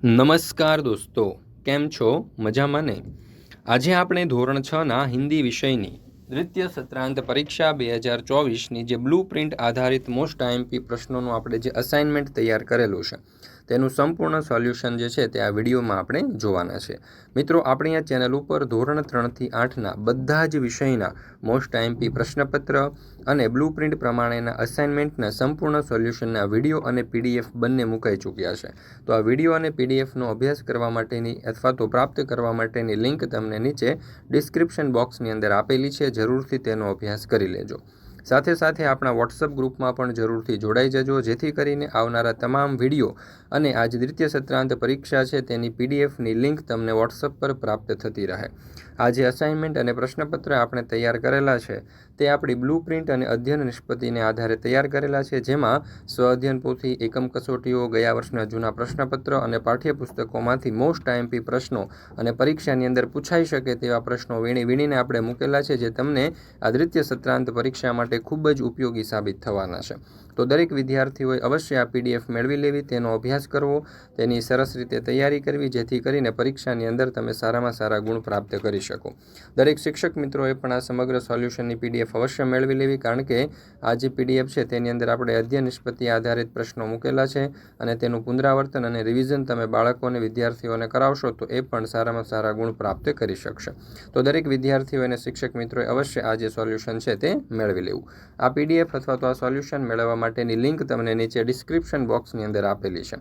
નમસ્કાર દોસ્તો, કેમ છો? મજામાં ને? આજે આપણે ધોરણ છ ના હિન્દી વિષયની દ્વિતીય સત્રાંત પરીક્ષા બે હજાર ચોવીસની જે બ્લુ પ્રિન્ટ આધારિત મોસ્ટ આઈએમપી પ્રશ્નોનું આપણે જે અસાઇનમેન્ટ તૈયાર કરેલું છે તેનું સંપૂર્ણ સોલ્યુશન જે છે તે આ વિડીયોમાં આપણે જોવાના છે. મિત્રો, આપણી આ ચેનલ ઉપર ધોરણ ત્રણથી આઠના બધા જ વિષયના મોસ્ટ આઈએમપી પ્રશ્નપત્ર અને બ્લુ પ્રિન્ટ પ્રમાણેના અસાઇનમેન્ટના સંપૂર્ણ સોલ્યુશનના વીડિયો અને પીડીએફ બંને મુકાઈ ચૂક્યા છે. તો આ વીડિયો અને પીડીએફનો અભ્યાસ કરવા માટેની અથવા તો પ્રાપ્ત કરવા માટેની લિંક તમને નીચે ડિસ્ક્રિપ્શન બોક્સની અંદર આપેલી છે. જરૂરથી તેનો અભ્યાસ કરી લેજો. સાથે સાથે આપણા વોટ્સઅપ ગ્રુપમાં પણ જરૂરથી જોડાઈ જજો, જેથી કરીને આવનારા તમામ વીડિયો અને આજ દ્વિતીય સત્રાંત પરીક્ષા છે તેની પીડીએફની લિંક તમને વોટ્સઅપ પર પ્રાપ્ત થતી રહે. આજે અસાઇનમેન્ટ અને પ્રશ્નપત્ર આપણે તૈયાર કરેલા છે. તે આપણી બ્લુ પ્રિન્ટ અને અધ્યયન નિષ્પત્તિને આધારે તૈયાર કરેલા છે, જેમાં સ્વ અધ્યયન પોથી એકમ કસોટીઓ, ગયા વર્ષના જૂના પ્રશ્નપત્ર અને પાઠ્યપુસ્તકોમાંથી મોસ્ટ આઈએમપી પ્રશ્નો અને પરીક્ષાની અંદર પૂછાઈ શકે તેવા પ્રશ્નો વીણી વીણીને આપણે મૂકેલા છે, જે તમને આ દ્વિતીય સત્રાંત પરીક્ષા માટે ખૂબ જ ઉપયોગી સાબિત થવાના છે. તો દરેક વિદ્યાર્થીઓએ અવશ્ય આ પીડીએફ મેળવી લેવી, તેનો અભ્યાસ કરવો, તેની સરસ રીતે તૈયારી કરવી, જેથી કરીને પરીક્ષાની અંદર તમે સારામાં સારા ગુણ પ્રાપ્ત કરી શકો. દરેક શિક્ષક મિત્રોએ પણ આ સમગ્ર સોલ્યુશનની પીડીએફ અવશ્ય મેળવી લેવી, કારણ કે આ જે પીડીએફ છે તેની અંદર આપણે અધ્યયન નિષ્પત્તિ આધારિત પ્રશ્નો મૂકેલા છે અને તેનું પુનરાવર્તન અને રિવિઝન તમે બાળકોને, વિદ્યાર્થીઓને કરાવશો તો એ પણ સારામાં સારા ગુણ પ્રાપ્ત કરી શકશે. તો દરેક વિદ્યાર્થીઓ અને શિક્ષક મિત્રોએ અવશ્ય આ જે સોલ્યુશન છે તે મેળવી લેવું. આ પીડીએફ અથવા તો આ સોલ્યુશન મેળવવા માટેની લિંક તમને નીચે ડિસ્ક્રિપ્શન બોક્સની અંદર આપેલી છે.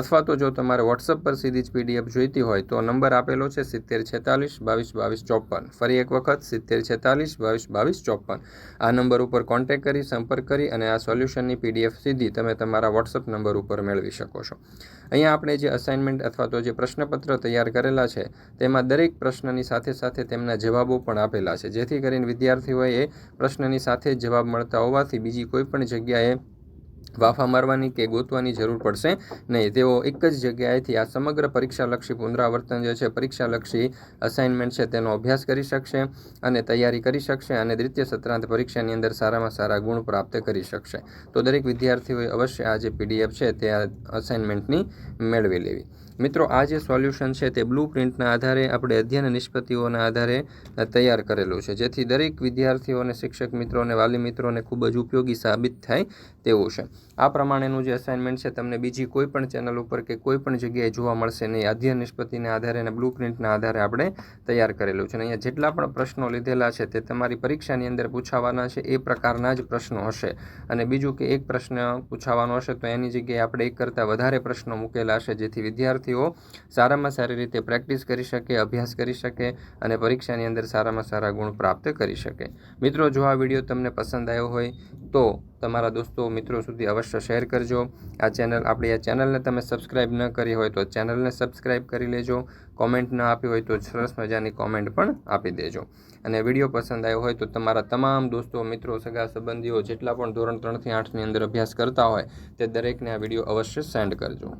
અથવા તો જો તમારે વોટ્સઅપ પર સીધી જ પીડીએફ જોઈતી હોય, તો નંબર આપેલો છે સિત્તેર છેતાલીસ બાવીસ બાવીસ ચોપન. ફરી એક વખત સિત્તેર છેતાલીસ બાવીસ બાવીસ ચોપન. આ નંબર ઉપર કોન્ટેક્ટ કરી, સંપર્ક કરી અને આ સોલ્યુશનની પીડીએફ સીધી તમે તમારા વોટ્સઅપ નંબર ઉપર મેળવી શકો છો. અહીંયા આપણે જે અસાઇનમેન્ટ અથવા તો જે પ્રશ્નપત્ર તૈયાર કરેલા છે, તેમાં દરેક પ્રશ્નની સાથે સાથે તેમના જવાબો પણ આપેલા છે. જેથી કરીને વિદ્યાર્થીઓએ પ્રશ્નની સાથે જ જવાબ મળતા હોવાથી બીજી કોઈ પણ જગ્યાએ વાફા મારવાની કે ગોતવાની જરૂર પડશે નહીં. તેઓ એક જ જગ્યાએથી આ સમગ્ર પરીક્ષાલક્ષી પુનરાવર્તન જે છે, પરીક્ષાલક્ષી અસાઇનમેન્ટ છે, તેનો અભ્યાસ કરી શકશે અને તૈયારી કરી શકશે અને દ્વિતીય સત્રાંત પરીક્ષાની અંદર સારામાં સારા ગુણ પ્રાપ્ત કરી શકશે. તો દરેક વિદ્યાર્થીઓએ અવશ્ય આ જે પીડીએફ છે, તે આ અસાઇનમેન્ટની મેળવી લેવી. મિત્રો, આ જે સોલ્યુશન છે તે બ્લુ પ્રિન્ટના આધારે આપણે અધ્યયન નિષ્પત્તિઓના આધારે તૈયાર કરેલું છે. જેથી દરેક વિદ્યાર્થીઓને શિક્ષક મિત્રો અને વાલી મિત્રોને ખૂબ જ ઉપયોગી સાબિત થાય તેવું છે. આ પ્રમાણેનું જે અસાઇનમેન્ટ છે, તમને બીજી કોઈ પણ ચેનલ ઉપર કે કોઈ પણ જગ્યાએ જોવા મળશે નહીં અધ્યયન નિષ્પત્તિના આધારે અને બ્લુ પ્રિન્ટના આધારે આપણે તૈયાર કરેલું છે. અને અહીંયા જેટલા પણ પ્રશ્નો લીધેલા છે તે તમારી પરીક્ષાની અંદર પૂછાવાના છે, એ પ્રકારના જ પ્રશ્નો હશે. અને બીજું કે એક પ્રશ્ન પૂછાવાનો હશે, તો એની જગ્યાએ આપણે એક કરતાં વધારે પ્રશ્નો મૂકેલા છે જેથી વિદ્યાર્થીઓ સારામાં સારી રીતે પ્રેક્ટિસ કરી શકે, અભ્યાસ કરી શકે અને પરીક્ષાની અંદર સારામાં સારા ગુણ પ્રાપ્ત કરી શકે. મિત્રો, જો આ વીડિયો તમને પસંદ આવ્યો હોય, તો તમારા દોસ્તો, મિત્રો સુધી અવશ્ય શેર કરજો. આ ચેનલ, આપણી આ ચેનલને તમે સબસ્ક્રાઈબ ન કરી હોય તો ચેનલને સબસ્ક્રાઈબ કરી લેજો. કોમેન્ટ ન આપી હોય તો સરસ મજાની કોમેન્ટ પણ આપી દેજો. અને વીડિયો પસંદ આવ્યો હોય તો તમારા તમામ દોસ્તો, મિત્રો, સગા સંબંધીઓ જેટલા પણ ધોરણ ત્રણથી આઠની અંદર અભ્યાસ કરતા હોય તે દરેકને આ વીડિયો અવશ્ય સેન્ડ કરજો.